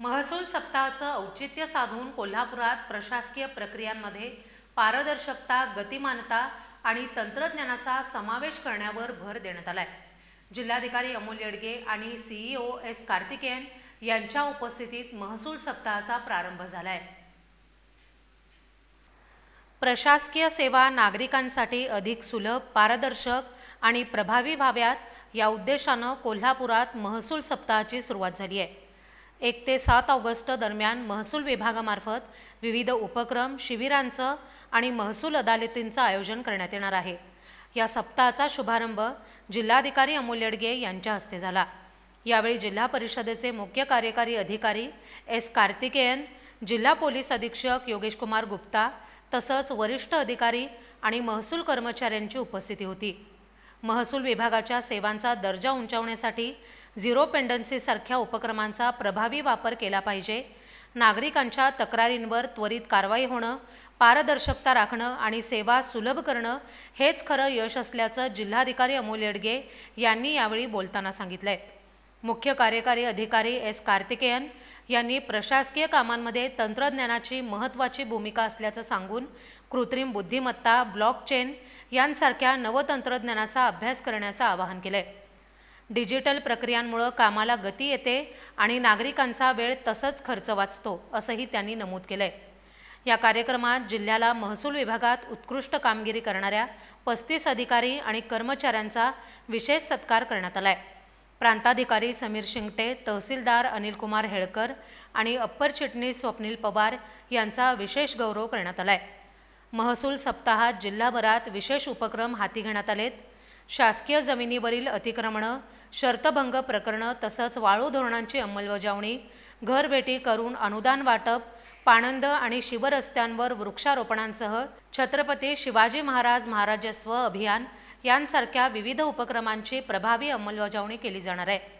महसूल सप्ताहाचं औचित्य साधून कोल्हापुरात प्रशासकीय प्रक्रियांमध्ये पारदर्शकता गतिमानता आणि तंत्रज्ञानाचा समावेश करण्यावर भर देण्यात आलाय. जिल्हाधिकारी अमोल येडगे आणि सीईओ एस कार्तिकेयन यांच्या उपस्थितीत महसूल सप्ताहाचा प्रारंभ झालाय. प्रशासकीय सेवा नागरिकांसाठी अधिक सुलभ पारदर्शक आणि प्रभावी व्हाव्यात या उद्देशानं कोल्हापुरात महसूल सप्ताहाची सुरुवात झाली आहे. एक ते सात ऑगस्ट दरम्यान महसूल विभागामार्फत विविध उपक्रम शिबिरांचं आणि महसूल अदालतींचं आयोजन करण्यात येणार आहे. या सप्ताहाचा शुभारंभ जिल्हाधिकारी अमोल येडगे यांच्या हस्ते झाला. यावेळी जिल्हा परिषदेचे मुख्य कार्यकारी अधिकारी एस कार्तिकेयन जिल्हा पोलीस अधीक्षक योगेश कुमार गुप्ता तसंच वरिष्ठ अधिकारी आणि महसूल कर्मचाऱ्यांची उपस्थिती होती. महसूल विभागाच्या सेवांचा दर्जा उंचावण्यासाठी झिरो पेंडन्सीसारख्या उपक्रमांचा प्रभावी वापर केला पाहिजे. नागरिकांच्या तक्रारींवर त्वरित कारवाई होणं पारदर्शकता राखणं आणि सेवा सुलभ करणं हेच खरं यश असल्याचं जिल्हाधिकारी अमोल येडगे यांनी यावेळी बोलताना सांगितलंय. मुख्य कार्यकारी अधिकारी एस कार्तिकेयन यांनी प्रशासकीय कामांमध्ये तंत्रज्ञानाची महत्त्वाची भूमिका असल्याचं सांगून कृत्रिम बुद्धिमत्ता ब्लॉकचेन यांसारख्या नवतंत्रज्ञानाचा अभ्यास करण्याचं आवाहन केलं आहे डिजिटल प्रक्रियांमुळं कामाला गती येते आणि नागरिकांचा वेळ तसंच खर्च वाचतो असंही त्यांनी नमूद केलं आहे या कार्यक्रमात जिल्ह्याला महसूल विभागात उत्कृष्ट कामगिरी करणाऱ्या पस्तीस अधिकारी आणि कर्मचाऱ्यांचा विशेष सत्कार करण्यात आलाय. प्रांताधिकारी समीर शिंगटे तहसीलदार अनिलकुमार हेळकर आणि अप्पर चिटणीस स्वप्नील पवार यांचा विशेष गौरव करण्यात आलाय. महसूल सप्ताहात जिल्हाभरात विशेष उपक्रम हाती घेण्यात आलेत. शासकीय जमिनीवरील अतिक्रमणं शर्तभंग प्रकरणं तसंच वाळू धोरणांची अंमलबजावणी घरभेटी करून अनुदान वाटप पाणंद आणि शिवरस्त्यांवर वृक्षारोपणांसह छत्रपती शिवाजी महाराज महाराजस्व अभियान यांसारख्या विविध उपक्रमांची प्रभावी अंमलबजावणी केली जाणार आहे.